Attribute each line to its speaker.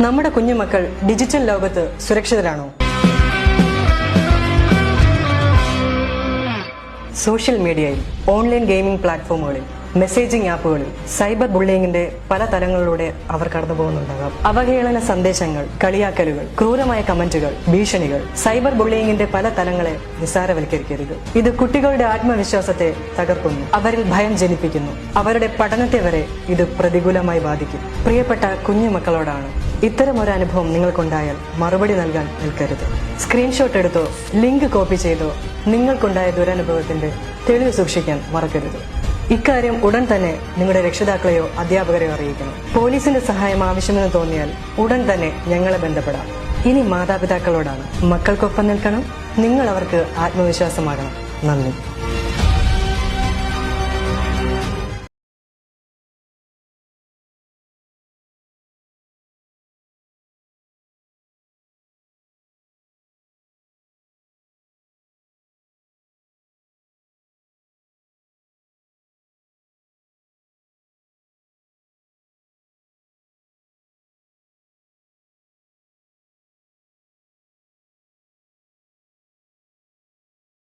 Speaker 1: നമ്മുടെ കുഞ്ഞുമക്കൾ ഡിജിറ്റൽ ലോകത്ത് സുരക്ഷിതരാണോ? സോഷ്യൽ മീഡിയയിൽ ഓൺലൈൻ ഗെയിമിംഗ് പ്ലാറ്റ്ഫോമുകളിൽ മെസ്സേജിംഗ് ആപ്പുകളിൽ സൈബർ ബുള്ളിങ്ങിന്റെ പല തലങ്ങളിലൂടെ അവർ കടന്നു പോകുന്നുണ്ടാകാം. അവഹേളന സന്ദേശങ്ങൾ കളിയാക്കലുകൾ ക്രൂരമായ കമന്റുകൾ ഭീഷണികൾ സൈബർ ബുള്ളിങ്ങിന്റെ പല തലങ്ങളെ നിസ്സാരവൽക്കരിക്കരുത്. ഇത് കുട്ടികളുടെ ആത്മവിശ്വാസത്തെ തകർക്കുന്നു. അവരിൽ ഭയം ജനിപ്പിക്കുന്നു. അവരുടെ പഠനത്തെ വരെ ഇത് പ്രതികൂലമായി ബാധിക്കും. പ്രിയപ്പെട്ട കുഞ്ഞു മക്കളോടാണ് ഇത്തരം ഒരു അനുഭവം നിങ്ങൾക്കുണ്ടായാൽ മറുപടി നൽകാൻ നിൽക്കരുത്. സ്ക്രീൻഷോട്ട് എടുത്തോ ലിങ്ക് കോപ്പി ചെയ്തോ നിങ്ങൾക്കുണ്ടായ ദുരനുഭവത്തിന്റെ തെളിവ് സൂക്ഷിക്കാൻ മറക്കരുത്. ഇക്കാര്യം ഉടൻ തന്നെ നിങ്ങളുടെ രക്ഷിതാക്കളെയോ അധ്യാപകരെയോ അറിയിക്കണം. പോലീസിന്റെ സഹായം ആവശ്യമെന്ന് തോന്നിയാൽ ഉടൻ തന്നെ ഞങ്ങളെ ബന്ധപ്പെടാം. ഇനി മാതാപിതാക്കളോടാണ് മക്കൾക്കൊപ്പം നിൽക്കണം. നിങ്ങൾ അവർക്ക് ആത്മവിശ്വാസമാകണം. നന്ദി.